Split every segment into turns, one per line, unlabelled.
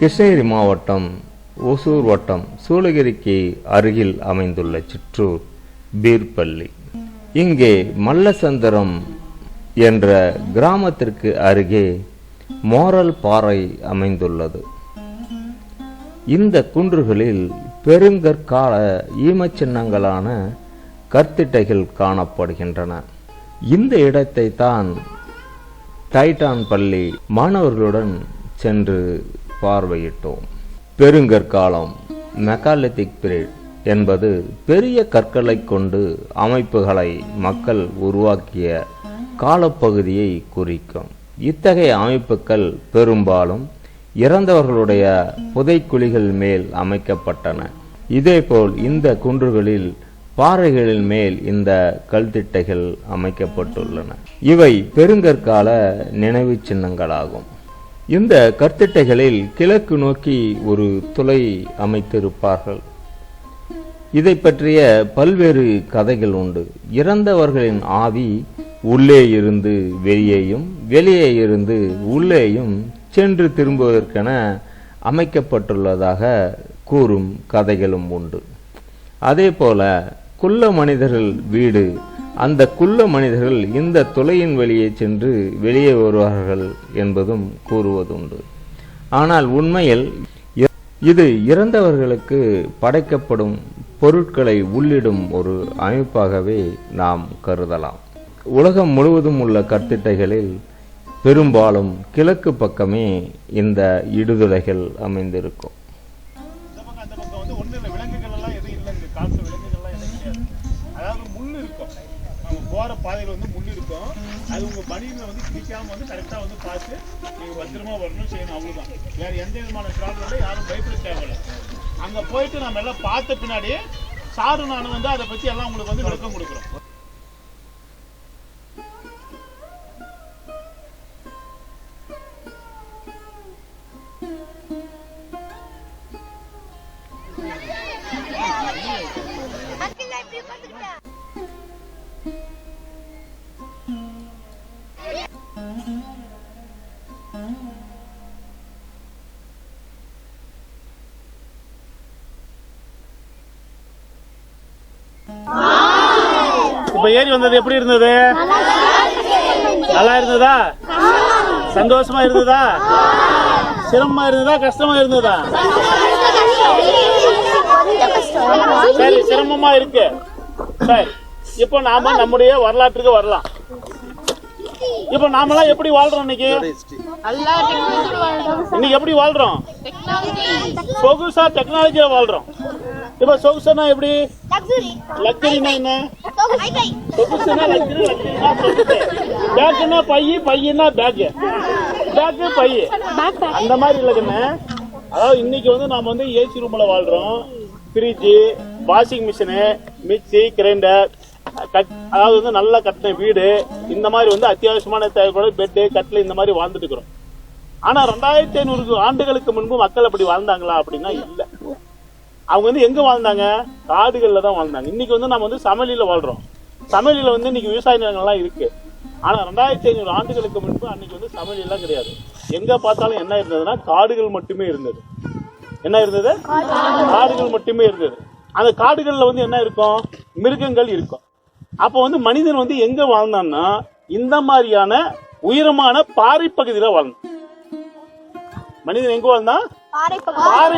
கிருஷ்ணகிரி மாவட்டம் ஒசூர் வட்டம் சூளகிரிக்கு அருகில் அமைந்துள்ள சிற்றூர் பீர்பள்ளி. இங்கே மல்லசந்திரம் என்ற கிராமத்திற்கு அருகே மோரல் பாறை அமைந்துள்ளது. இந்த குன்றுகளில் பெருங்கற்கால ஈமச்சின்னங்களான கற்திட்டைகள் காணப்படுகின்றன. இந்த இடத்தை தான் டைட்டான் பள்ளி மாணவர்களுடன் சென்று பார்வையிட்டோம். பெருங்கற்காலம் மெக்காலித்திக் பீரியட் என்பது பெரிய கற்களை கொண்டு அமைப்புகளை மக்கள் உருவாக்கிய காலப்பகுதியை குறிக்கும். இத்தகைய அமைப்புகள் பெரும்பாலும் இறந்தவர்களுடைய புதைக்குழிகள் மேல் அமைக்கப்பட்டன. இதேபோல் இந்த குன்றுகளில் பாறைகளின் மேல் இந்த கல்திட்டைகள் அமைக்கப்பட்டுள்ளன. இவை பெருங்கற்கால நினைவு சின்னங்களாகும். இந்த கற்திட்டைகளில் கிழக்கு நோக்கி ஒரு துளை அமைத்திருப்பார்கள். இதை பற்றிய பல்வேறு கதைகள் உண்டு. இறந்தவர்களின் ஆவி உள்ளே இருந்து வெளியேயும் வெளியே இருந்து உள்ளேயும் சென்று திரும்புவதற்கென அமைக்கப்பட்டுள்ளதாக கூறும் கதைகளும் உண்டு. அதே போல குள்ள மனிதர்கள் வீடு அந்த குள்ள மனிதர்கள் இந்த துளையின் வழியே சென்று வெளியே வருவார்கள் என்பதும் கூறுவதுண்டு. ஆனால் உண்மையில் இது இறந்தவர்களுக்கு படைக்கப்படும் பொருட்களை உள்ளிடும் ஒரு அமைப்பாகவே நாம் கருதலாம். உலகம் முழுவதும் உள்ள கற்திட்டைகளில் பெரும்பாலும் கிழக்கு பக்கமே இந்த இடுதுளைகள் அமைந்திருக்கும்.
போகிற போற பாதையில வந்து முள் இருக்கும். அது உங்க பனியில வந்து கிடைக்காம வந்து கரெக்டா வந்து பார்த்து நீங்க பத்திரமா வரணும் செய்யணும் அவ்வளவுதான். வேற எந்த விதமான ப்ராப்ளம் இல்லை யாரும் பயப்பட தேவையில்லை. அங்க போயிட்டு நம்ம எல்லாம் பார்த்த பின்னாடி சாரு நான் வந்து அதை பத்தி எல்லாம் உங்களுக்கு வந்து விளக்கம் கொடுக்குறோம். இப்ப ஏறி வந்தது எப்படி இருந்தது? நல்லா இருந்ததா? சந்தோஷமா இருந்ததா? சிரமமா இருந்ததா? கஷ்டமா இருந்ததா? சரி சிரமமா இருக்கு. சரி இப்போ நாம நம்முடைய வரலாற்றுக்கு வரலாம். இப்போ நாமெல்லாம் எப்படி வாழ்றோம் இன்னைக்கு? இன்னைக்கு எப்படி வாழ்றோம்? சொகுசா டெக்னாலஜியா வாழ்றோம். இப்போ சொகுசானா எப்படி?
லக்ஸுரி
லக்ஸரினா என்ன? சொகுசுனா லக்ஸரி லக்ஸரினா பேக்குனா பைய பையனா பேக்கு. பேக்கு பைய. அந்த மாதிரி இல்லைங்கண்ணே அதாவது இன்னைக்கு வந்து நாம வந்து ஏசி ரூம்ல வாழ்றோம். Fridge washing machine mixie grinder cut அதாவது வந்து நல்லா கட்டின வீடு. இந்த மாதிரி வந்து அத்தியாவசியமான தேவைப்படும். பெட்டு கட்டில் இந்த மாதிரி வாழ்ந்துட்டு இருக்கிறோம். ஆனா ரெண்டாயிரத்தி ஐநூறு ஆண்டுகளுக்கு முன்பு மக்கள் அப்படி வாழ்ந்தாங்களா அப்படின்னா இல்ல. அவங்க வந்து எங்க வாழ்ந்தாங்க? காடுகளில் தான் வாழ்ந்தாங்க. இன்னைக்கு வந்து நம்ம வந்து சமையலில் வாழ்றோம். சமவெளியில வந்து இன்னைக்கு விவசாய நிலங்கள்லாம் இருக்கு. ஆனால் ரெண்டாயிரத்தி ஐநூறு ஆண்டுகளுக்கு முன்பு அன்னைக்கு வந்து சமவெளி கிடையாது. எங்க பார்த்தாலும் என்ன இருந்ததுன்னா காடுகள் மட்டுமே இருந்தது. என்ன இருந்தது? காடுகள் மட்டுமே இருந்தது. அந்த காடுகளில் வந்து என்ன இருக்கும்? மிருகங்கள் இருக்கும். அப்போ வந்து மனிதன் வந்து எங்க வாழ்ந்தான்னா இந்த மாதிரியான உயரமான பாறை பகுதியில் வாழ்ந்தான். மனிதன் எங்க வாழ்ந்தான்?
பாறை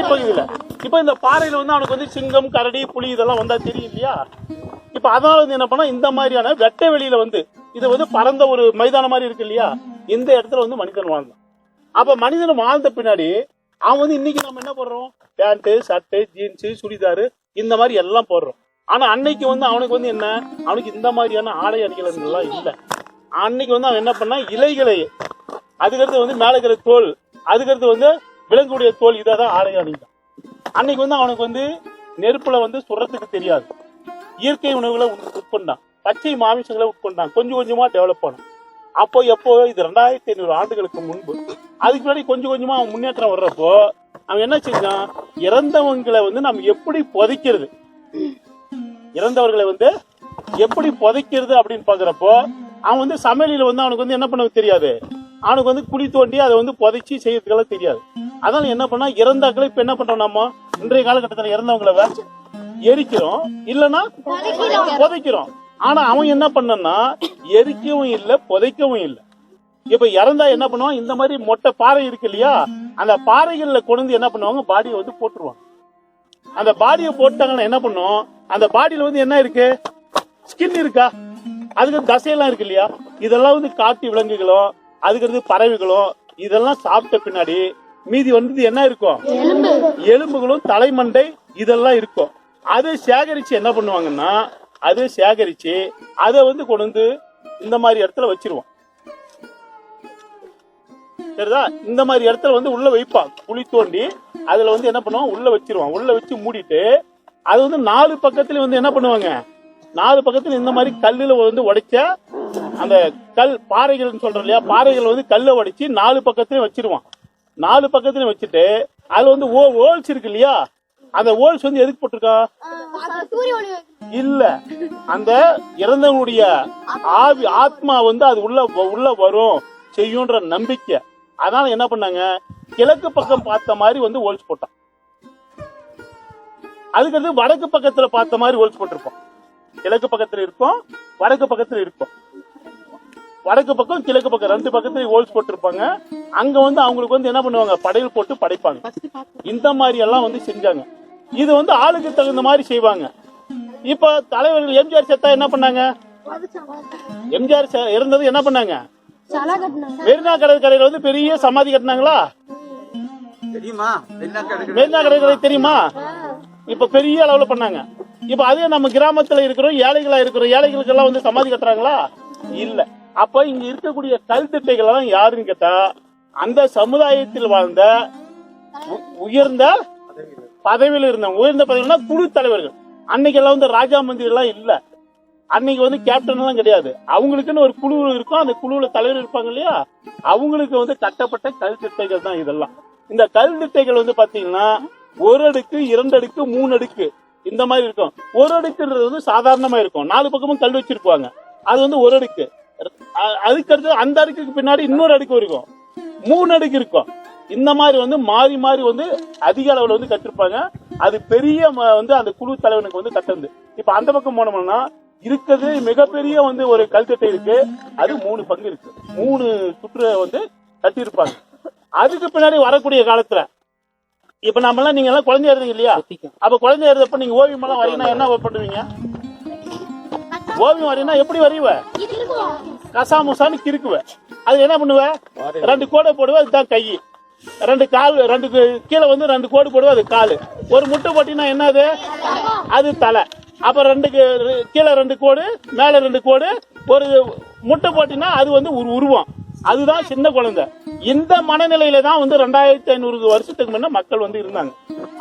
பகுதியில இப்ப இந்த பாறையில வந்து அவனுக்கு வந்து சிங்கம் கரடி புலி இதெல்லாம் வந்தா தெரியும் இல்லையா இப்ப அதனால வந்து என்ன பண்ணா இந்த மாதிரியான வெட்ட வெளியில வந்து இது வந்து பறந்த ஒரு மைதானம் மாதிரி இருக்கு இல்லையா? இந்த இடத்துல வந்து மனிதன் வாழ்ந்தான். அப்ப மனிதன் வாழ்ந்த பின்னாடி அவன் வந்து இன்னைக்கு நம்ம என்ன போடுறோம்? பேண்ட் ஷர்ட் ஜீன்ஸ் சுடிதாரு இந்த மாதிரி எல்லாம் போடுறோம். ஆனா அன்னைக்கு வந்து அவனுக்கு வந்து என்ன? அவனுக்கு இந்த மாதிரியான ஆடை அணிகலன்கள் எல்லாம் இல்லை. அன்னைக்கு வந்து அவன் என்ன பண்ணா இலைகளை அதுக்கடுத்து வந்து மேலே இருக்கிற தோல் அதுக்கடுத்து வந்து விலங்குடைய தோல் இதை தான் ஆடை அணிந்தான் அன்னைக்கு வந்து அவனுக்கு வந்து நெருப்புல வந்து சுடுறதுக்கு தெரியாது. இயற்கை உணவுகளை உட்- உட்கொண்டான். பச்சை மாமிசங்களை உட்கொண்டான். கொஞ்சம் கொஞ்சமா டெவலப் பண்ணான். அப்போ எப்போ இது ரெண்டாயிரத்தி ஐநூறு ஆண்டுகளுக்கு முன்பு அதுக்கு முன்னாடி கொஞ்சம் கொஞ்சமா அவன் முன்னேற்றம் வர்றப்போ அவன் என்ன செஞ்சான்? இறந்தவங்களை வந்து நம்ம எப்படி புதைக்கிறது? இறந்தவர்களை வந்து எப்படி புதைக்கிறது அப்படின்னு பாக்குறப்போ அவன் வந்து சமையலில் வந்து அவனுக்கு வந்து என்ன பண்ண தெரியாது? அவனுக்கு வந்து குழி தோண்டி அதை வந்து புதைச்சி செய்யறதுக்கெல்லாம் தெரியாது. அதனால என்ன பண்ணா இறந்தாக்களை இப்ப என்ன பண்றோம் நம்ம? இன்றைய காலகட்டத்தில் இறந்தவங்கள எரிக்கிறோம். இல்லைன்னா புதைக்கிறோம். ஆனா அவன் என்ன பண்ணனா எரிக்கவும் இல்லை புதைக்கவும் இல்லை. இப்ப இறந்தா என்ன பண்ணுவான்? இந்த மாதிரி மொட்டை பாறை இருக்கு இல்லையா? அந்த பாறைகள்ல கொண்டு வந்து என்ன பண்ணுவாங்க? பாடியை வந்து போட்டுருவாங்க. அந்த பாடியை போட்டாங்கன்னா என்ன பண்ணும்? அந்த பாடியில வந்து என்ன இருக்கு? ஸ்கின் இருக்கா? அதுக்கு தசையெல்லாம் இருக்கு இல்லையா? இதெல்லாம் வந்து காட்டு விலங்குகளும் அதுக்கு அடுத்து பறவைகளும் இதெல்லாம் சாப்பிட்ட பின்னாடி மீதி வந்து என்ன இருக்கும்? எலும்புகளும் தலைமண்டை இதெல்லாம் இருக்கும். அதை சேகரிச்சு என்ன பண்ணுவாங்கன்னா அதை சேகரிச்சு அதை வந்து கொண்டு வந்து இந்த மாதிரி இடத்துல வச்சிருவோம். சரிதா? இந்த மாதிரி இடத்துல வந்து உள்ள வைப்பான். குழி தோண்டி அதுல வந்து என்ன பண்ணுவான்? உள்ள வச்சிருவான். உள்ள வச்சு மூடிட்டு அது வந்து நாலு பக்கத்துல வந்து என்ன பண்ணுவாங்க? நாலு பக்கத்துல இந்த மாதிரி கல்லுல வந்து உடைச்ச அந்த கல் பாறைகள்னு சொல்றோம் இல்லையா? பாறைகள் வந்து கல்லை உடைச்சு நாலு பக்கத்துலயும் வச்சிருவான். நாலு பக்கத்துலயும் வச்சுட்டு அதுல வந்து ஓ ஓல்ஸ் இருக்கு இல்லையா? அந்த ஓல்ஸ் வந்து எதுக்கு போட்டிருக்கா? இல்ல. அந்த இறந்தவனுடைய ஆவி ஆத்மா வந்து அது உள்ள உள்ள வரும். செய்யும்ன்ற நம்பிக்கை. அதனால என்ன பண்ணாங்க? கிழக்கு பக்கம் பார்த்த மாதிரி வந்து ஓல்ஸ் போட்டான். அதுக்கு வந்து வடக்கு பக்கத்துல பார்த்த மாதிரி ஓல்ஸ் போட்டிருப்போம் கிழக்கு பக்கத்துல இருக்கும் வடக்கு பக்கத்துல இருக்கும். வடக்கு பக்கம் கிழக்கு பக்கம் ரெண்டு பக்கத்துல ஹோல்ஸ் போட்டிருப்பாங்க. அங்க வந்து அவங்களுக்கு வந்து என்ன பண்ணுவாங்க? படையல் போட்டு படைப்பாங்க. இந்த மாதிரி எல்லாம் வந்து செஞ்சாங்க. இது வந்து ஆளுக்கு தகுந்த மாதிரி செய்வாங்க. இப்ப தலைவர்கள் எம்ஜிஆர் செத்தா என்ன பண்ணாங்க? எம்ஜிஆர் செ- இறந்தது என்ன பண்ணாங்க? மெரினா கடற்கரையில வந்து பெரிய சமாதி கட்டினாங்களா?
தெரியுமா?
மெரினா கடற்கரை. தெரியுமா? இப்ப பெரிய அளவுல பண்ணாங்க. இப்ப அதே நம்ம கிராமத்துல இருக்கிறோம் ஏழைகளா இருக்கிறோம் ஏழைகளுக்கு எல்லாம் வந்து சமாதி கட்டுறாங்களா? இல்ல. அப்ப இங்க இருக்கக்கூடிய கல் திட்டைகள் எல்லாம் யாருன்னு கேட்டா அந்த சமுதாயத்தில் வாழ்ந்த உயர்ந்த பதவியில் இருந்தவங்க. உயர்ந்த பதவினா குழு தலைவர்கள். அன்னைக்கு எல்லாம் வந்து ராஜா மந்திரி எல்லாம் இல்ல. அன்னைக்கு வந்து கேப்டன் எல்லாம் கிடையாது. அவங்களுக்குன்னு ஒரு குழு இருக்கும். அந்த குழுவுல தலைவர் இருப்பாங்க இல்லையா? அவங்களுக்கு வந்து கட்டப்பட்ட கல் திட்டைகள் தான் இதெல்லாம். இந்த கல் திட்டைகள் வந்து பாத்தீங்கன்னா ஒரு அடுக்கு இரண்டு அடுக்கு மூணு அடுக்கு. இந்த மாதிரி இருக்கும். ஒரு அடுக்குன்றது வந்து சாதாரணமா இருக்கும். நாலு பக்கமும் கல் வச்சிருப்பாங்க. அது வந்து ஒரு அடுக்கு. அதுக்கடுத்து அந்த அடுக்குக்கு பின்னாடி இன்னொரு அடுக்கு இருக்கும். மூணு அடுக்கு இருக்கும். இந்த மாதிரி வந்து மாறி மாறி வந்து அதிக அளவுல வந்து கட்டிருப்பாங்க அது பெரிய ம- வந்து அந்த குழு தலைவனுக்கு வந்து கட்டுறது இப்ப அந்த பக்கம் போனோம்னா இருக்கிறது மிகப்பெரிய வந்து ஒரு கல்கட்டை இருக்கு. அது மூணு பங்கு இருக்கு. மூணு சுற்று வந்து கட்டியிருப்பாங்க அதுக்கு பின்னாடி வரக்கூடிய காலத்துல இப்ப நம்ம எல்லாம் நீங்க எல்லாம் குழந்தையா இருந்தீங்க இல்லையா? அப்ப குழந்தையா இருந்தப்ப நீங்க ஓவியம் எல்லாம் வரையினா என்ன பண்ணுவீங்க? ஓவியம் வரையினா எப்படி
இருக்கும்
கசாமுசான்னு கிறுக்குவ. அது என்ன பண்ணுவ? ரெண்டு கோடை போடுவ அதுதான் கை. ரெண்டு கால் ரெண்டு கீழே வந்து ரெண்டு கோடு போடுவ அது காலு. ஒரு முட்டை போட்டினா என்னது அது? தலை. அப்ப ரெண்டு கீழே ரெண்டு கோடு மேல ரெண்டு கோடு. ஒரு முட்டை போட்டினா அது வந்து ஒரு உருவம். அதுதான் சின்ன குழந்தை. இந்த மனநிலையில தான் வந்து ரெண்டாயிரத்தி ஐநூறு வருஷத்துக்கு முன்ன மக்கள் வந்து இருந்தாங்க.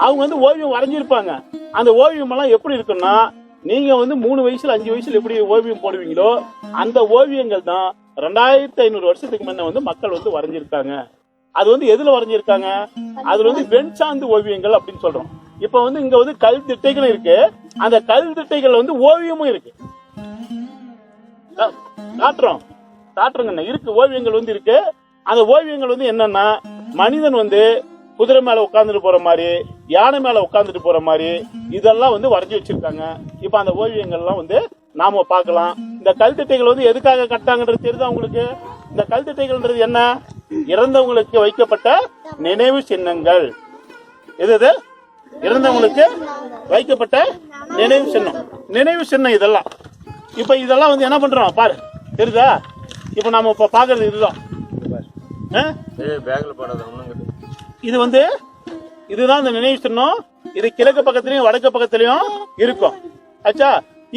அவங்க வந்து ஓவியம் வரைஞ்சிருப்பாங்க. அந்த ஓவியம் எல்லாம் எப்படி இருக்குன்னா நீங்க வந்து மூணு வயசுல அஞ்சு வயசுல எப்படி ஓவியம் போடுவீங்களோ அந்த ஓவியங்கள் தான் ரெண்டாயிரத்தி ஐநூறு வருஷத்துக்கு முன்ன வந்து மக்கள் வந்து வரைஞ்சிருக்காங்க. அது வந்து எதுல வரைஞ்சிருக்காங்க? அதுல வந்து வெண் சார்ந்து ஓவியங்கள் அப்படின்னு சொல்றோம். இப்ப வந்து இங்க வந்து கல் திட்டைகளும் இருக்கு. அந்த கல் திட்டைகள் வந்து ஓவியமும் இருக்கு. காட்டுறோம். காட்டுறோங்கண்ணா இருக்கு ஓவியங்கள் வந்து இருக்கு. அந்த ஓவியங்கள் வந்து என்னன்னா மனிதன் வந்து குதிரை மேல உட்காந்துட்டு போற மாதிரி யானை மேல உட்காந்துட்டு போற மாதிரி இதெல்லாம் வந்து வரைஞ்சி வச்சிருக்காங்க. இப்ப அந்த ஓவியங்கள்லாம் வந்து நாம பார்க்கலாம். இந்த கல்திட்டைகள் வந்து எதுக்காக கட்டாங்கன்றது தெரியுது அவங்களுக்கு இந்த கல்திட்டைகள்ன்றது என்ன? இறந்தவங்களுக்கு வைக்கப்பட்ட நினைவு சின்னங்கள். எது இது இறந்தவங்களுக்கு வைக்கப்பட்ட நினைவு சின்னம். நினைவு சின்னம் இதெல்லாம். இப்ப இதெல்லாம் வந்து என்ன பண்றோம்? பாரு தெரியுதா? இப்ப நாம இப்ப பாக்குறது இதுதான். இது வந்து இதுதான் இந்த நினைவு சின்னம். இது கிழக்கு பக்கத்துலயும் வடக்கு பக்கத்துலயும் இருக்கும். ஆச்சா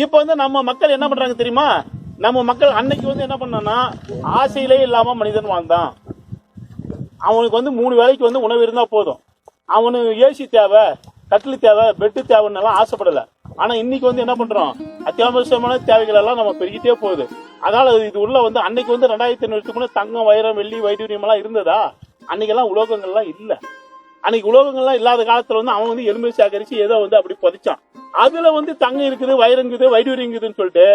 இப்ப வந்து நம்ம மக்கள் என்ன பண்றாங்க தெரியுமா? நம்ம மக்கள் அன்னைக்கு வந்து என்ன பண்ணோம்னா ஆசையிலே இல்லாம மனிதன் வாழ்ந்தான். அவனுக்கு வந்து மூணு வேளைக்கு வந்து உணவு இருந்தா போதும். அவனுக்கு ஏசி தேவை கட்டில் தேவை பெட்டு தேவைன்னு ஆசைப்படல. ஆனா இன்னைக்கு வந்து என்ன பண்றோம்? அத்தியாவசியமான தேவைகள் எல்லாம் நம்ம பெருகிட்டே போகுது. அதனால இது உள்ள வந்து அன்னைக்கு வந்து ரெண்டாயிரத்தி ஐநூறு வருஷத்துக்கு முன்னாடி தங்கம் வைரம் வெள்ளி வைடூரியம் எல்லாம் இருந்ததா? அன்னைக்கெல்லாம் உலோகங்கள்லாம் இல்ல. அன்னைக்கு உலோகங்கள்லாம் இல்லாத காலத்துல வந்து அவன் வந்து எலும்பு சேகரிச்சு ஏதோ வந்து அப்படி புதைச்சான். அதுல வந்து தங்கம் இருக்குது வைரங்குது வைடூரியம் இருக்குதுன்னு சொல்லிட்டு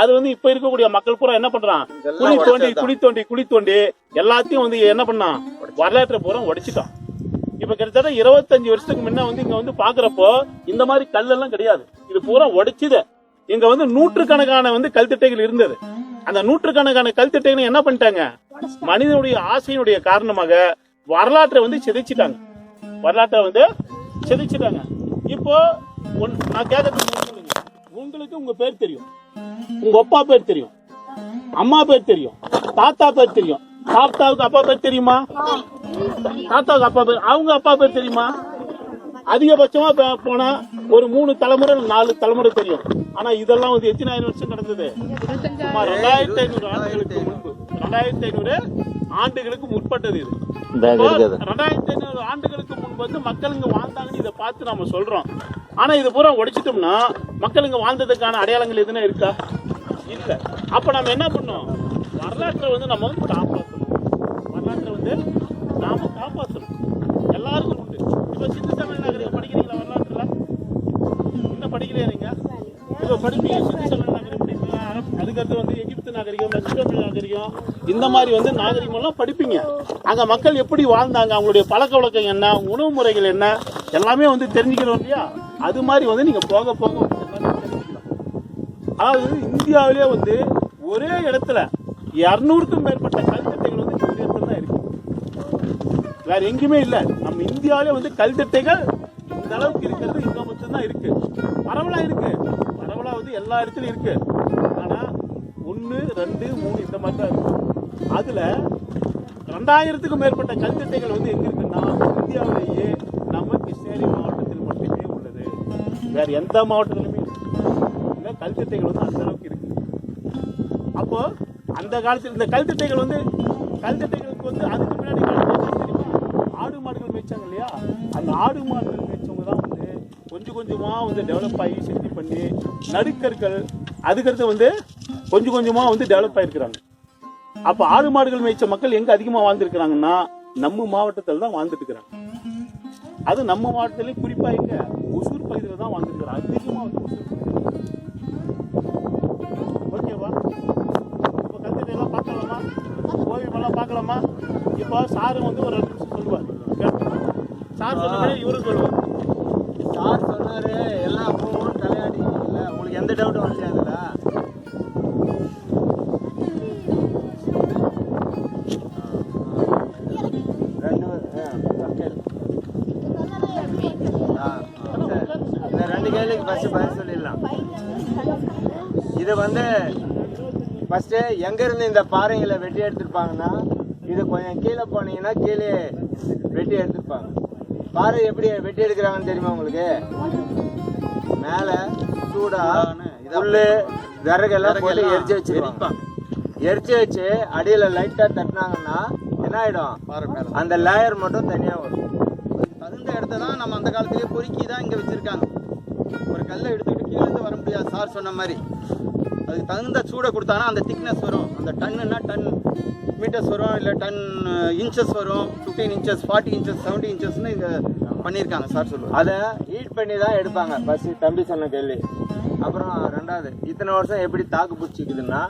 அது வந்து இப்ப இருக்கக்கூடிய மக்கள் பூரா என்ன பண்றான்? குழி தோண்டி குழி தோண்டி குழி தோண்டி எல்லாத்தையும் வந்து என்ன பண்ணான்? வரலாற்றை பூரா உடைச்சிட்டான். இப்ப கிட்டத்தட்ட இருபத்தஞ்சு வருஷத்துக்கு முன்ன வந்து இங்க வந்து பாக்குறப்போ இந்த மாதிரி கல்லெல்லாம் கிடையாது. இது பூரா உடைச்சுது. இங்க வந்து நூற்றுக்கணக்கான வந்து கல்திட்டைகள் இருந்தது. அந்த நூற்றுக்கணக்கான கல்திட்டைகள் என்ன பண்ணிட்டாங்க? மனிதனுடைய ஆசையினுடைய காரணமாக வரலாற்றை வந்து சிதைச்சிட்டாங்க. வரலாற்றை வந்து சிதைச்சிட்டாங்க. இப்போ நான் கேட்கறது உங்களுக்கு உங்க பேர் தெரியும். உங்க அப்பா பேர் தெரியும். அம்மா பேர் தெரியும். தாத்தா பேர் தெரியும். தாத்தாவுக்கு அப்பா பேர் தெரியுமா? தாத்தாவுக்கு அப்பா பேர் அவங்க அப்பா பேர் தெரியுமா? அதிகபட்சமா போனா ஒரு மூணு தலைமுறை நாலு தலைமுறை தெரியும். ஆனா இதெல்லாம் வந்து எத்தனை ஆயிரம் வருஷம் நடந்தது? சுமார் ரெண்டாயிரத்தி ஐநூறு ஆண்டுகளுக்கு முன்பு. ரெண்டாயிரத்தி ஐநூறு ஆண்டுகளுக்கு முற்பட்டது இது. ரெண்டாயிரத்தி ஐநூறு ஆண்டுகளுக்கு முன்பு வந்து மக்கள் இங்க வாழ்ந்தாங்கன்னு இதை பார்த்து நாம சொல்றோம். ஆனா இது பூரா உடைச்சிட்டோம்னா மக்கள் இங்க வாழ்ந்ததுக்கான அடையாளங்கள் எதுனா இருக்கா? இல்ல. அப்ப நம்ம என்ன பண்ணோம்? வரலாற்றை வந்து நம்ம வந்து காப்பாற்றணும் வரலாற்றை வந்து நாம காப்பாற்றணும் இப்போ சிந்து சமய நகரில் படிக்கிறீங்களா? வரலாற்றுல? இன்னும் படிக்கலையா நீங்க? படிப்பீங்க சிந்து சமய நகரம் படிப்பீங்க அதுக்கடுத்து வந்து எகிப்து நாகரிகம் மெக்சிகோ நாகரிகம் இந்த மாதிரி வந்து நாகரிகமெல்லாம் படிப்பீங்க. அங்கே மக்கள் எப்படி வாழ்ந்தாங்க? அவங்களுடைய பழக்க வழக்கம் என்ன? உணவு முறைகள் என்ன? எல்லாமே வந்து தெரிஞ்சுக்கிறோம் இல்லையா? அது மாதிரி வந்து நீங்கள் போக போக அதாவது இந்தியாவிலே வந்து ஒரே இடத்துல இரநூறுக்கும் மேற்பட்ட கல்வெட்டுகள் வந்து இந்த இடத்துல தான் இருக்கு. வேற எங்கேயுமே இல்லை. நம்ம இந்தியாவிலே வந்து கல்வெட்டுகள் இந்த அளவுக்கு இருக்கிறது. இங்கே மட்டும்தான் இருக்கு. பரவலாக இருக்கு. பரவலாக வந்து எல்லா இடத்துலையும் இருக்கு. ஆனால் ஒன்று ரெண்டு மூணு இந்த மாதிரி தான் இருக்கு. அதில் ரெண்டாயிரத்துக்கும் மேற்பட்ட கல்வெட்டுகள் வந்து எங்கே இருக்குன்னா இந்தியாவிலேயே நம்ம கிருஷ்ணகிரி மாவட்டத்தில் மட்டுமே உள்ளது. வேற எந்த மாவட்டத்திலுமே இல்லை. கல்வெட்டுகள் வந்து அந்த அளவுக்கு இருக்கு. அப்போ அந்த காலத்தில் இந்த கல்தட்டைகள் வந்து கல்தட்டைகளுக்கு வந்து அது முன்னாடி காலத்துல தெரியுமா ஆடு மாடுகள் மேய்ச்சாங்க இல்லையா அந்த ஆடு மாடுகள் மேய்ச்சவங்க தான் வந்து கொஞ்சம் கொஞ்சமாக வந்து டெவலப் ஆகி செட்டி பண்ணி நடுக்கற்கள் அதுக்கடுத்து வந்து கொஞ்சம் கொஞ்சமாக வந்து டெவலப் ஆகிருக்கிறாங்க அப்போ ஆடு மாடுகள் மேய்ச்ச மக்கள் எங்கே அதிகமாக வாழ்ந்துருக்கிறாங்கன்னா நம்ம மாவட்டத்தில் தான் வாழ்ந்துட்டு இருக்கிறாங்க. அது நம்ம மாவட்டத்திலேயே குறிப்பாக இங்கே ஒசூர் பகுதியில் தான் வாழ்ந்துருக்கிறாங்க. அதிகமாக வந்து ஒசூர் ஓகேவா? இப்போ கல்வெட்டு பார்க்கலாமா? ஓவியம் எல்லாம் பார்க்கலாமா? இப்போ சாரு வந்து ஒரு ரெண்டு நிமிஷம் சார் சொன்னாரு இவரு சொல்லுவார்
சார் சொன்னாரு எல்லாம் மூணு தலையாடி இல்ல உங்களுக்கு எந்த டவுட்டும் வரலையா அதுல? ரெண்டு ஆ, இந்த ரெண்டு கேள்விக்கு ஃபஸ்ட்டு பதில் சொல்லிடலாம். இது வந்து ஃபஸ்ட்டு எங்கேருந்து இந்த பாறைகளை வெட்டி எடுத்திருப்பாங்கன்னா இது கொஞ்சம் கீழே போனீங்கன்னா கீழே வெட்டி எடுத்துருப்பாங்க. பாறை எப்படி வெட்டி எடுக்கிறாங்கன்னு தெரியுமா உங்களுக்கு? மேல சூடா புல்லு விறகெல்லாம் போட்டு எரிச்சு வச்சிருப்பாங்க எரிச்சு வச்சு அடியில லைட்டா தட்டினாங்கன்னா என்ன ஆயிடும்? அந்த லேயர் மட்டும் தனியா வரும்.
தகுந்த இடத்த தான் நம்ம அந்த காலத்திலேயே பொறுக்கி தான் இங்கே வச்சிருக்காங்க. ஒரு கல்லை எடுத்துக்கிட்டு கீழே வர முடியாது சார் சொன்ன மாதிரி. அதுக்கு தகுந்த சூடை கொடுத்தாங்கன்னா அந்த திக்னஸ் வரும். அந்த டன்னுன்னா டன் மீட்டர்ஸ் வரும் இல்லை டன் இன்ச்சஸ் வரும் fifteen inches forty inches seventy இன்ச்சஸ்னு இங்கே பண்ணியிருக்காங்க சார். சொல்லுவோம்
அதை ஹீட் பண்ணி தான் எடுப்பாங்க. பஸ் தம்பி சொன்ன கேள்வி. அப்புறம் ரெண்டாவது இத்தனை வருஷம் எப்படி தாக்கு பிடிச்சிக்குதுன்னா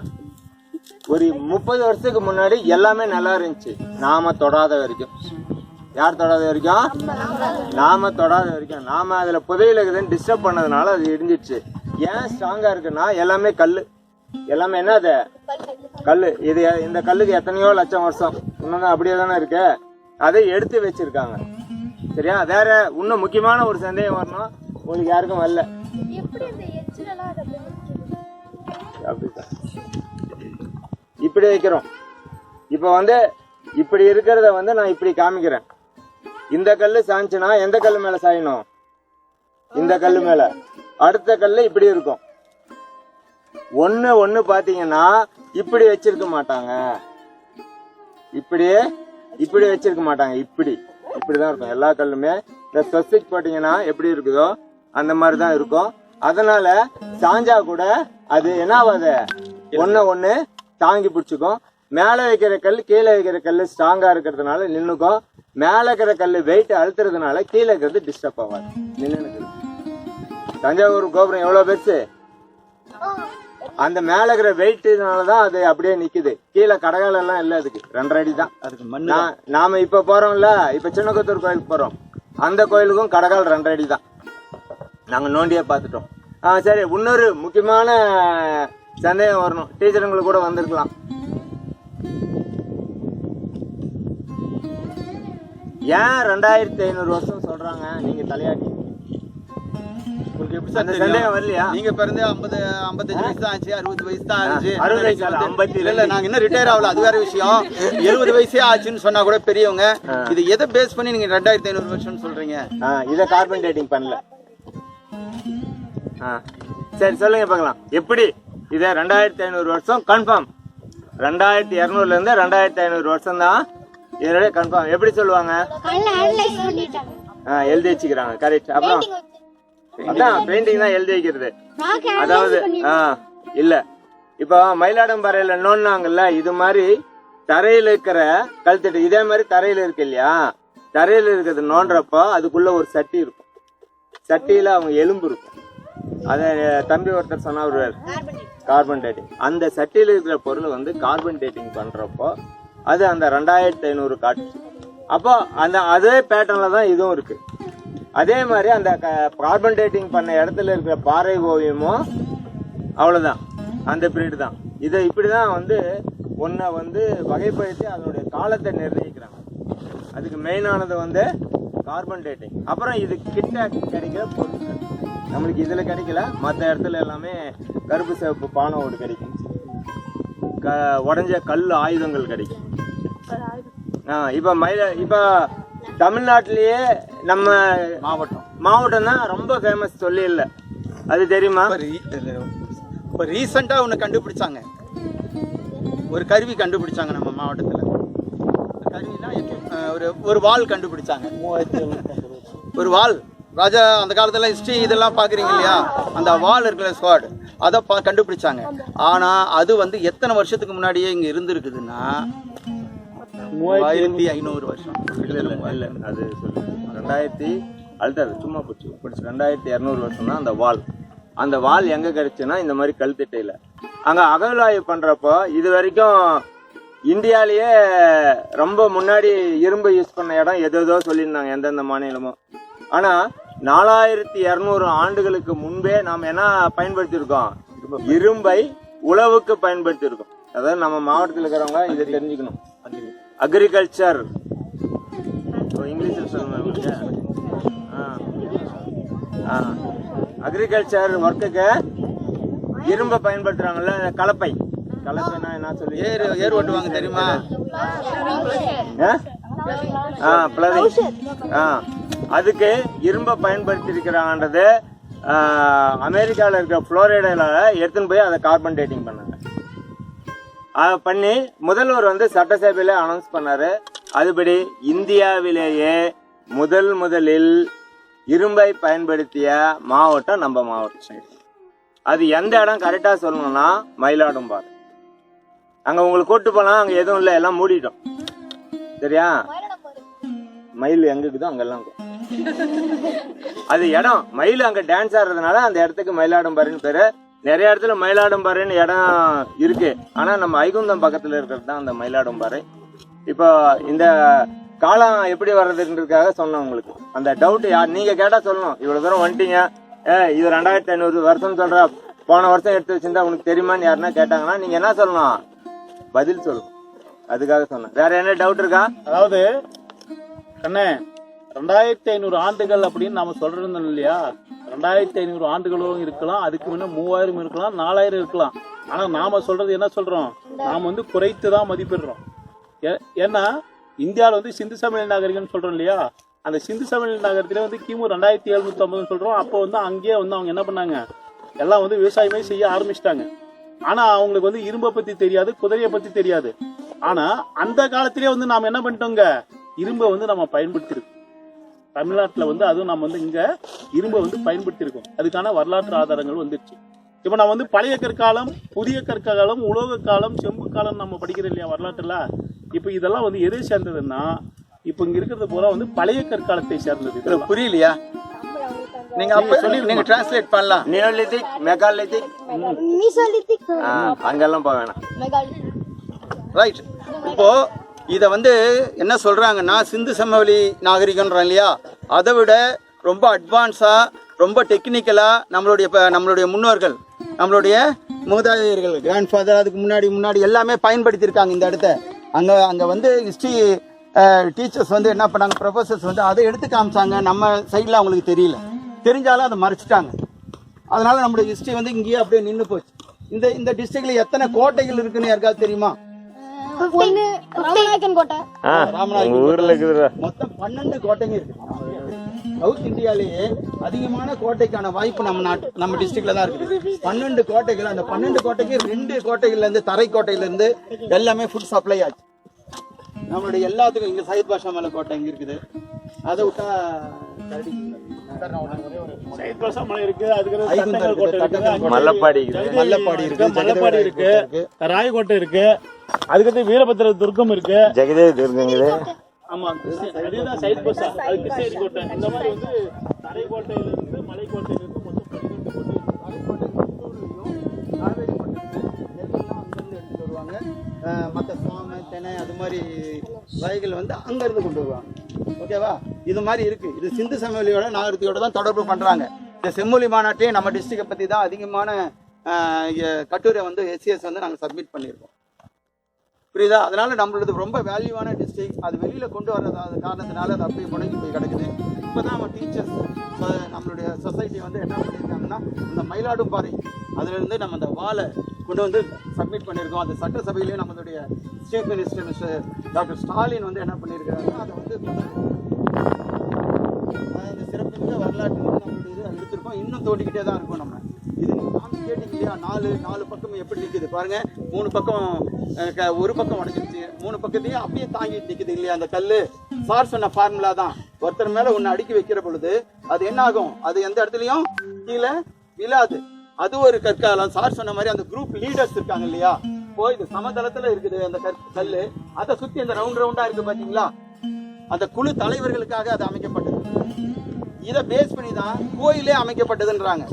ஒரு முப்பது வருஷத்துக்கு முன்னாடி எல்லாமே நல்லா இருந்துச்சு. நாம தொடாத வரைக்கும். யார் தொடாத வரைக்கும்? நாம தொடாத வரைக்கும். நாம அதுல புதையில இருக்குதுன்னு டிஸ்டர்ப் பண்ணதுனால அது இடிஞ்சிடுச்சு. ஏன் ஸ்ட்ராங்கா இருக்குன்னா எல்லாமே கல் எல்லாமே என்ன அது கல்லு இது இந்த கல்லுக்கு எத்தனையோ லட்சம் வருஷம். இன்னும் அப்படியே தானே இருக்கு? அதை எடுத்து வச்சிருக்காங்க. சரியா? வேற இன்னும் முக்கியமான ஒரு சந்தேகம் வரணும். உங்களுக்கு யாருக்கும் வரல? அப்படிதான். இப்படி வைக்கிறோம். இப்போ வந்து இப்படி இருக்கிறத வந்து நான் இப்படி காமிக்கிறேன். இந்த கல்லு சாஞ்சுனா எந்த கல்லு மேல சாயணும்? இந்த கல்லு மேல. அடுத்த கல்லு இப்படி இருக்கும். ஒன்று ஒன்று பாத்தீங்கன்னா இப்படி வச்சிருக்க மாட்டாங்க. இப்படியே இப்படி வச்சிருக்க மாட்டாங்க. இப்படி. இப்படிதான் இருக்கும். எல்லா கல்லுமே இந்த ஸ்வஸ்திக் போட்டிங்கன்னா எப்படி இருக்குதோ அந்த மாதிரி தான் இருக்கும். அதனால சாஞ்சா கூட அது என்ன ஆகாது ஒன்று ஒன்று தாங்கி பிடிச்சிக்கும். மேல வைக்கிற கல் கீழே வைக்கிற கல் ஸ்ட்ராங்கா இருக்கிறதுனால நின்னுக்கும். மேல இருக்கிற கல் வெயிட் அழுத்துறதுனால கீழே இருக்கிறது டிஸ்டர்ப் ஆகாது. நின்று தஞ்சாவூர் கோபுரம் எவ்வளவு பெருசு? அந்த மேல இருக்கிற வெயிட்னால தான் அது அப்படியே நிக்குது. கீழே கடகால எல்லாம் இல்ல அதுக்கு. ரெண்டரை அடி தான்
அதுக்கு மண்ணு
நா- நாம இப்ப போறோம்ல இப்ப சின்னகத்தூர் கோயிலுக்கு போறோம். அந்த கோயிலுக்கும் கடகால் ரெண்டரை அடி தான் நாங்க நோண்டியே பார்த்துட்டோம். ஆ சரி இன்னொரு முக்கியமான சந்தேகம் வரணும். டீச்சருங்களுக்கு கூட வந்திருக்கலாம். ஏன் ரெண்டாயிரத்தி ஐநூறு வருஷம் சொல்றாங்க? நீங்க தலையாட்டி.
எப்படி சார்?
சந்தேகம் வரலையா?
நீங்க பிறந்து ஐம்பது ஐம்பத்தஞ்சு வயசு தான் ஆச்சு அறுபது வயசு தான் ஆச்சு
அறுபது வயசு ஐம்பத்தி
இல்ல நாங்க இன்னும் ரிட்டையர் ஆகல. அது வேற விஷயம். எழுபது வயசே ஆச்சுன்னு சொன்னா கூட பெரியவங்க இது எதை பேஸ் பண்ணி நீங்க ரெண்டாயிரத்தி ஐநூறு வருஷம்னு சொல்றீங்க?
இத கார்பன் டேட்டிங் பண்ணல. ஆ, சரி சொல்லுங்க பார்க்கலாம். எப்படி? இத ரெண்டாயிரத்தி ஐநூறு வருஷம் கன்ஃபார்ம் ரெண்டாயிரத்தி இரநூறுல இருந்து ரெண்டாயிரத்தி ஐநூறு வருஷம் தான் இதனுடைய கன்ஃபார்ம் எப்படி சொல்லுவாங்க? எழுதி வச்சுக்கிறாங்க கரெக்ட் அப்புறம்? அதான் பெயிண்டிங் தான் எழுதி வைக்கிறது. அதாவது ஆ இல்ல. இப்போ மயிலாடும்பாறையில நோன்னாங்கல்ல இது மாதிரி தரையில இருக்கிற கழுத்தட்டு இதே மாதிரி தரையில இருக்கு இல்லையா? தரையில இருக்கிறது நோன்றப்போ அதுக்குள்ள ஒரு சட்டி இருக்கும். சட்டியில அவங்க எலும்பு இருக்கும். அத தம்பி ஒருத்தர் சொன்னா வருவார். கார்பன் டேட்டிங் அந்த சட்டியில இருக்கிற பொருள் வந்து கார்பன் டேட்டிங் பண்றப்போ அது அந்த ரெண்டாயிரத்தி ஐநூறு காட்டுச்சு. அப்போ அந்த அதே பேட்டர்ன்ல தான் இதுவும் இருக்கு. அதே மாதிரி அந்த கார்பன் டேட்டிங் பண்ண இடத்துல இருக்கிற பாறை ஓவியமும் அவ்வளவுதான். அந்த பீரியட் தான். இதை இப்படிதான் வந்து ஒன்றை வந்து வகைப்படுத்தி அதனுடைய காலத்தை நிர்ணயிக்கிறாங்க. அதுக்கு மெயினானது வந்து கார்பன் டேட்டிங் அப்புறம் இது கிட்ட கிடைக்கிற பொருட்கள். நம்மளுக்கு இதுல கிடைக்கல. மற்ற இடத்துல எல்லாமே கருப்பு சிவப்பு பானை ஓடு கிடைக்கும். க உடஞ்ச கல் ஆயுதங்கள் கிடைக்கும். ஆ, இப்ப மயில இப்ப தமிழ்நாட்டிலேயே நம்ம
மாவட்டம்.
மாவட்டம் தான் ரொம்ப ஃபேமஸ் சொல்லி இல்ல. அது தெரியுமா?
இப்ப ரீ- இப்ப ரீசெண்டா ஒண்ணு கண்டுபிடிச்சாங்க. ஒரு கருவி கண்டுபிடிச்சாங்க நம்ம மாவட்டத்துல. கருவினா ஒரு ஒரு வால் கண்டுபிடிச்சாங்க. ஒரு வால். ராஜா அந்த காலத்துல ஹிஸ்டரி இதெல்லாம் பாக்குறீங்க இல்லையா? அந்த வால் இருக்கிற ஸ்வாட் அதை பா கண்டுபிடிச்சாங்க. ஆனா அது வந்து எத்தனை வருஷத்துக்கு முன்னாடியே இங்க இருந்திருக்குதுன்னா மூவாயிரத்தி ஐநூறு வருஷம்.
இல்ல இல்ல இல்ல அது சொல்லு. ரெண்டாயிரத்தி அழுத்தாது சும்மா போச்சு. பிடிச்சி ரெண்டாயிரத்தி இரநூறு வருஷம் தான் அந்த வால். அந்த வால் எங்க கிடைச்சுன்னா இந்த மாதிரி கல்திட்டையில. அங்க அகழ்வாய்வு பண்றப்போ இது வரைக்கும் இந்தியாலேயே ரொம்ப முன்னாடி இரும்பு யூஸ் பண்ண இடம் எதோ சொல்லியிருந்தாங்க எந்தெந்த மாநிலமும் ஆனா நாலாயிரத்தி இரநூறு ஆண்டுகளுக்கு முன்பே நாம் என்ன பயன்படுத்தியிருக்கோம்? இரும்பை உழவுக்கு பயன்படுத்தியிருக்கோம். அதாவது நம்ம மாவட்டத்தில் இருக்கிறவங்க இதை தெரிஞ்சுக்கணும். அக்ரிகல்ச்சர் இங்கிலீஷில் சொல்லுங்க உங்களுக்கு அக்ரிகல்ச்சர் ஒர்க்குக்கு இரும்பை பயன்படுத்துறாங்கல்ல கலப்பை. கலப்பைனா என்ன சொல்லி?
ஏர் ஏர் ஓட்டுவாங்க தெரியுமா?
ஆ? ஆ பிளவிங் ஆ. அதுக்கு இரும்பை பயன்படுத்தி இருக்கிறாங்கன்றது அமெரிக்காவில் இருக்கிற புளோரைடில் எடுத்துன்னு போய் அதை கார்பன் டேட்டிங் பண்ணாங்க பண்ணி முதல்வர் வந்து சட்டசபையில அனௌன்ஸ் பண்ணாரு. அதுபடி இந்தியாவிலேயே முதல் முதலில் இரும்பை பயன்படுத்திய மாவட்டம் நம்ம மாவட்டம். அது எந்த இடம் கரெக்டாக சொல்லணும்னா மயிலாடும்பாறை. அங்கே உங்களுக்கு கூட்டு போனால் அங்கே எதுவும் இல்லை எல்லாம் மூடிட்டோம். சரியா? மயில் எங்க இருக்குதோ அங்கெல்லாம் அது இடம். மயில் அங்கே டான்ஸ் ஆடுறதுனால அந்த இடத்துக்கு மயிலாடும்பாறைன்னு பேர். நிறைய இடத்துல மயிலாடும்பாறைன்னு இடம் இருக்கு. ஆனா நம்ம ஐகுந்தம் பக்கத்துல இருக்கிறது தான் அந்த மயிலாடும்பாறை இப்போ இந்த காலம் எப்படி வர்றதுன்றதுக்காக சொன்னேன் உங்களுக்கு. அந்த டவுட் யார் நீங்க கேட்டா சொல்லணும். இவ்வளவு தூரம் வந்துட்டீங்க. ஏ இது ரெண்டாயிரத்தி ஐநூறு வருஷம் சொல்ற போன வருஷம் எடுத்து வச்சிருந்தா உனக்கு தெரியுமான்னு யாருன்னா கேட்டாங்கன்னா நீங்க என்ன சொல்லணும்? பதில் சொல்லணும். அதுக்காக சொன்னேன். வேற என்ன டவுட் இருக்கா?
அதாவது கண்ணே ரெண்டாயிரத்தி ஐநூறு ஆண்டுகள் அப்படின்னு நாம சொல்றோம் இல்லையா? ரெண்டாயிரத்தி ஐநூறு ஆண்டுகளும் இருக்கலாம் அதுக்கு முன்ன மூவாயிரம் இருக்கலாம் நாலாயிரம் இருக்கலாம். ஆனா நாம சொல்றது என்ன சொல்றோம்? நாம வந்து குறைத்து தான் மதிப்பிடுறோம். ஏ- ஏன்னா இந்தியாவில் வந்து சிந்து சமையல் நாகரிகம்னு சொல்றோம் இல்லையா? அந்த சிந்து சமையல் நாகரிகத்துல வந்து கிமு ரெண்டாயிரத்தி எழுநூத்தி ஐம்பதுன்னு சொல்றோம். அப்போ வந்து அங்கேயே வந்து அவங்க என்ன பண்ணாங்க? எல்லாம் வந்து விவசாயமே செய்ய ஆரம்பிச்சிட்டாங்க. ஆனா அவங்களுக்கு வந்து இரும்பை பத்தி தெரியாது குதிரையை பத்தி தெரியாது. ஆனா அந்த காலத்திலே வந்து நாம என்ன பண்ணிட்டோங்க? இரும்பை வந்து நம்ம பயன்படுத்திருக்கோம் தமிழ்நாட்டுல வந்து அதுவும் நம்ம வந்து இங்க இரும்பை வந்து பயன்படுத்தியிருக்கோம். அதுக்கான வரலாற்று ஆதாரங்கள் வந்துருச்சு. இப்ப நம்ம வந்து பழைய கற்காலம் புதிய கற்காலம் உலோக காலம் செம்பு காலம் நம்ம படிக்கிறோம் இல்லையா வரலாற்றுல? இப்ப இதெல்லாம் வந்து எதை சேர்ந்ததுன்னா இப்போ இங்க இருக்கிறது பூரா வந்து பழைய கற்காலத்தை சேர்ந்தது.
புரியலையா? நீங்க அப்ப நீங்க டிரான்ஸ்லேட் பண்ணலாம்.
நியோலித்திக் மெகாலித்திக்
மீசோலித்திக்
அங்கெல்லாம் போக வேணாம்.
ரைட் இப்போ இதை வந்து என்ன சொல்கிறாங்கன்னா சிந்து சமவெளி நாகரிகன்றோம் இல்லையா? அதை விட ரொம்ப அட்வான்ஸாக ரொம்ப டெக்னிக்கலாக நம்மளுடைய இப்போ நம்மளுடைய முன்னோர்கள் நம்மளுடைய மூதாதையர்கள் கிராண்ட் ஃபாதர் அதுக்கு முன்னாடி முன்னாடி எல்லாமே பயன்படுத்தியிருக்காங்க இந்த இடத்த. அங்கே அங்கே வந்து ஹிஸ்ட்ரி டீச்சர்ஸ் வந்து என்ன பண்ணாங்க ப்ரொஃபஸர்ஸ் வந்து அதை எடுத்து காமிச்சாங்க. நம்ம சைடில் அவங்களுக்கு தெரியல. தெரிஞ்சாலும் அதை மறைச்சிட்டாங்க. அதனால நம்மளுடைய ஹிஸ்ட்ரி வந்து இங்கேயே அப்படியே நின்று போச்சு. இந்த இந்த டிஸ்ட்ரிக்டில் எத்தனை கோட்டைகள் இருக்குன்னு யாருக்காவது தெரியுமா?
ஒன்னு ராமநாயக்கன் கோட்டை.
ராமநாதபுரம்
உங்க ஊர்ல இருக்குதுடா.
மொத்தம் பன்னெண்டு கோட்டைங்க இருக்கு. சவுத் இந்தியாலேயே அதிகமான கோட்டைக்கான வாய்ப்பு நம்ம நாட்டு நம்ம டிஸ்ட்ரிக்ட்ல தான் இருக்குது. பன்னெண்டு கோட்டைகள் அந்த பன்னெண்டு கோட்டைக்கு ரெண்டு கோட்டைகள்ல இருந்து தரை கோட்டையில இருந்து எல்லாமே ஃபுட் சப்ளை ஆச்சு. நம்மளுடைய எல்லாத்துக்கும் இங்க சையத் பாஷா மலை கோட்டை இங்க இருக்குது. அதை விட்டா
மல்லப்பாடி
இருக்கு,
மல்லப்பாடி இருக்கு ராயக்கோட்டை இருக்கு. அதுக்கடுத்து வீரபத்திர துர்க்கம் இருக்கு.
ஜெகதேவ் துர்கங்குது
ஆமா கிருஷ்ண- அதேதான் சையத் பாஷா அது கிருஷ்ணகிரி கோட்டை. இந்த மாதிரி வந்து தரை கோட்டையில இருந்து மலை கோட்டையில இருந்து மொத்தம் பன்னிரெண்டு
எடுத்துட்டு வருவாங்க அஹ் மத்த சாமை தெனை அது மாதிரி வகைகள் வந்து அங்க இருந்து கொண்டு வருவாங்க ஓகேவா? இது மாதிரி இருக்கு. இது சிந்து சமவெளியோட நாகரிகத்தோட தான் தொடர்பு பண்றாங்க. இந்த செம்மொழி மாநாட்டையும் நம்ம டிஸ்ட்ரிக்டை பத்தி தான் அதிகமான கட்டுரை வந்து எஸ்சிஎஸ் வந்து நாங்க சப்மிட் பண்ணியிருக்கோம். புரியுதா? அதனால நம்மளது ரொம்ப வேல்யூவான டிஸ்ட்ரிக் அது வெளியில கொண்டு வர்றது அது காரணத்தினால அது அப்படியே முடங்கி போய் கிடக்குது. இப்போதான் நம்ம டீச்சர்ஸ் நம்மளுடைய சொசைட்டி வந்து என்ன பண்ணியிருக்காங்கன்னா இந்த மயிலாடும்பாறை பாறை அதுலேருந்து நம்ம அந்த வாழை கொண்டு வந்து சப்மிட் பண்ணியிருக்கோம். அந்த சட்டசபையிலேயே நம்மளுடைய chief minister mister doctor Stalin வந்து என்ன பண்ணியிருக்கிறாருன்னா அதை வந்து இந்த சிறப்புமிக்க வரலாற்று நம்மளுடைய எடுத்திருக்கோம். இன்னும் தோண்டிக்கிட்டே தான் இருக்கும் நம்ம. கேட்டீங்க நாலு நாலு பக்கம் எப்படி நிக்குது? பாருங்க. மூணு பக்கம் ஒரு பக்கம் உடஞ்சிருச்சு. மூணு பக்கத்தையும் அப்படியே தாங்கிட்டு நிக்குது இல்லையா அந்த கல்லு? சார் சொன்ன ஃபார்முலா தான். ஒருத்தர் மேல ஒன்னு அடுக்கி வைக்கிற பொழுது அது என்ன ஆகும்? அது எந்த இடத்துலயும் கீழே விழாது. அது ஒரு கற்காலம். சார் சொன்ன மாதிரி அந்த குரூப் லீடர்ஸ் இருக்காங்க இல்லையா? இப்போ இது சமதளத்துல இருக்குது அந்த கல் கல்லு. அதை சுத்தி அந்த ரவுண்ட் ரவுண்டா இருக்கு பாத்தீங்களா? அந்த குழு தலைவர்களுக்காக அது அமைக்கப்பட்டது. இதை பேஸ் பண்ணி தான் கோயிலே அமைக்கப்பட்டதுன்றாங்க.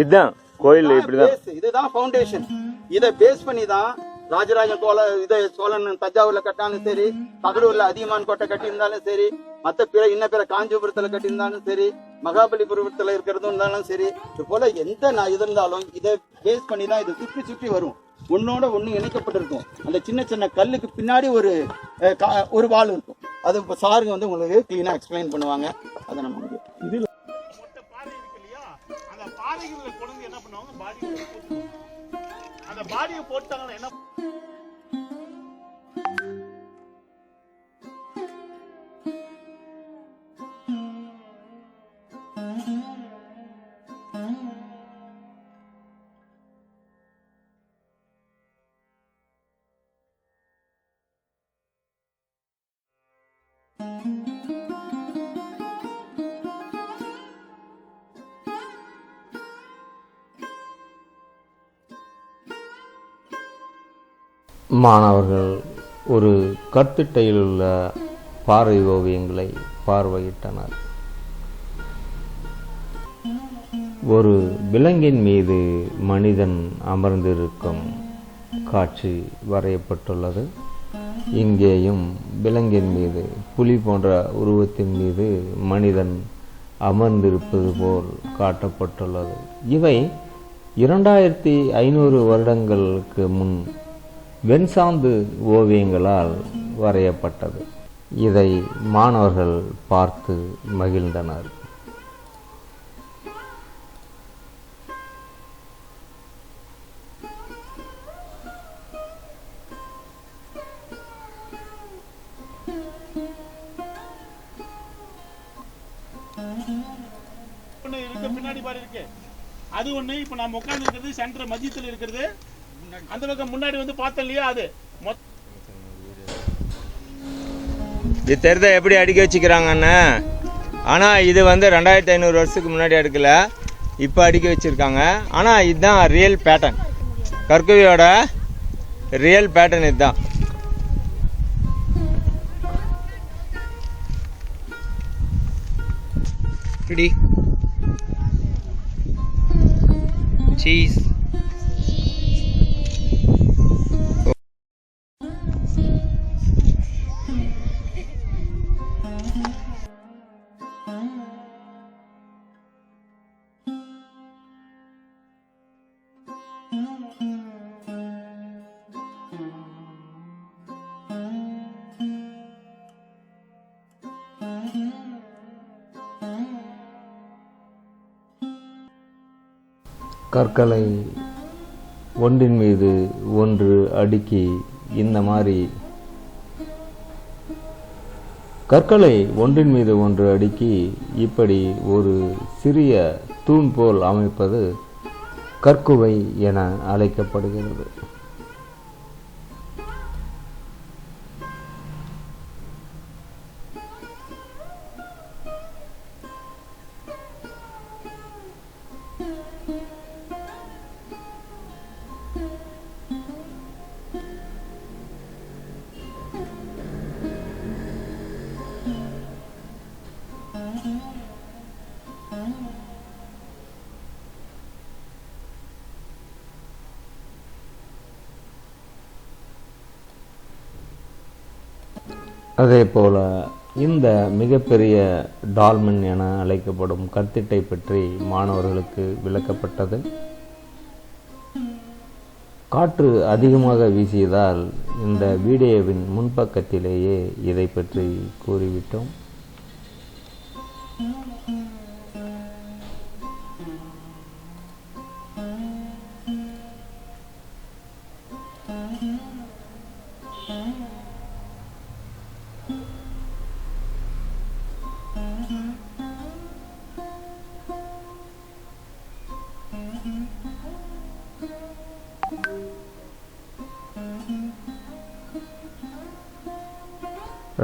இதுதான். கோயில் இப்படிதான்.
இதுதான் ஃபவுண்டேஷன் இத பேஸ் பண்ணி தான் ராஜராஜ சோழ இதை சோழன் தஞ்சாவூர்ல கட்டாலும் சரி தகடூர்ல அதியமான் கோட்டை கட்டியிருந்தாலும் சரி மத்த பிற இன்ன பிற காஞ்சிபுரத்துல கட்டியிருந்தாலும் சரி மகாபலிபுரத்துல இருக்கிறதும் இருந்தாலும் சரி இது போல எந்த நான் இது இருந்தாலும் இதை பேஸ் பண்ணி தான் இது சுற்றி சுற்றி வரும். ஒன்னோட ஒண்ணு இணைக்கப்பட்டிருக்கும். அந்த சின்ன சின்ன கல்லுக்கு பின்னாடி ஒரு ஒரு வால் இருக்கும். அது இப்ப சாருங்க வந்து உங்களுக்கு கிளீனா எக்ஸ்பிளைன் பண்ணுவாங்க. அதை நம்ம
போட்டாங்கன்னா என்ன
மாணவர்கள் ஒரு கற்திட்டையில் உள்ள பாறை ஓவியங்களை பார்வையிட்டனர். ஒரு விலங்கின் மீது மனிதன் அமர்ந்திருக்கும் காட்சி வரையப்பட்டுள்ளது. இங்கேயும் விலங்கின் மீது புலி போன்ற உருவத்தின் மீது மனிதன் அமர்ந்திருப்பது போல் காட்டப்பட்டுள்ளது. இவை இரண்டாயிரத்தி ஐநூறு வருடங்களுக்கு முன் வெண்சாந்து ஓவியங்களால் வரையப்பட்டது. இதை மாணவர்கள் பார்த்து மகிழ்ந்தனர்.
பின்னாடி பாரு இருக்கு. அது ஒண்ணு இப்ப நம்ம உட்கார்ந்து இருக்கிறது சென்டர் மதியத்தில் இருக்கிறது. அந்த பக்கம் முன்னாடி வந்து பார்த்தோம் இல்லையா அது?
இது தெரித எப்படி அடுக்கி வச்சுக்கிறாங்கன்னு ஆனால் இது வந்து ரெண்டாயிரத்தி ஐநூறு வருஷத்துக்கு முன்னாடி அடுக்கலை. இப்போ அடுக்கி வச்சுருக்காங்க. ஆனால் இதுதான் ரியல் பேட்டர்ன் கற்கவியோட ரியல் பேட்டர்ன் இதுதான்.
சீஸ்
கற்களை ஒன்றின் மீது ஒன்று அடுக்கி இந்த மாதிரி. கற்களை ஒன்றின் மீது ஒன்று அடுக்கி இப்படி ஒரு சிறிய தூண் போல் அமைப்பது கற்குவை என அழைக்கப்படுகிறது. அதே போல இந்த மிகப்பெரிய டால்மின் என அழைக்கப்படும் கத்திட்டை பற்றி மாணவர்களுக்கு விளக்கப்பட்டது. காற்று அதிகமாக வீசியதால் இந்த வீடியோவின் முன்பக்கத்திலேயே இதை பற்றி கூறிவிட்டோம்.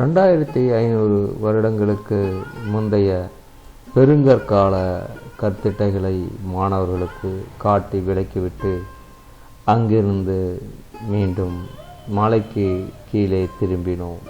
ரெண்டாயிரத்தி ஐநூறு வருடங்களுக்கு முந்தைய பெருங்கற்கால கற்திட்டைகளை மாணவர்களுக்கு காட்டி விளக்கிவிட்டு அங்கிருந்து மீண்டும் மலைக்கு கீழே திரும்பினோம்.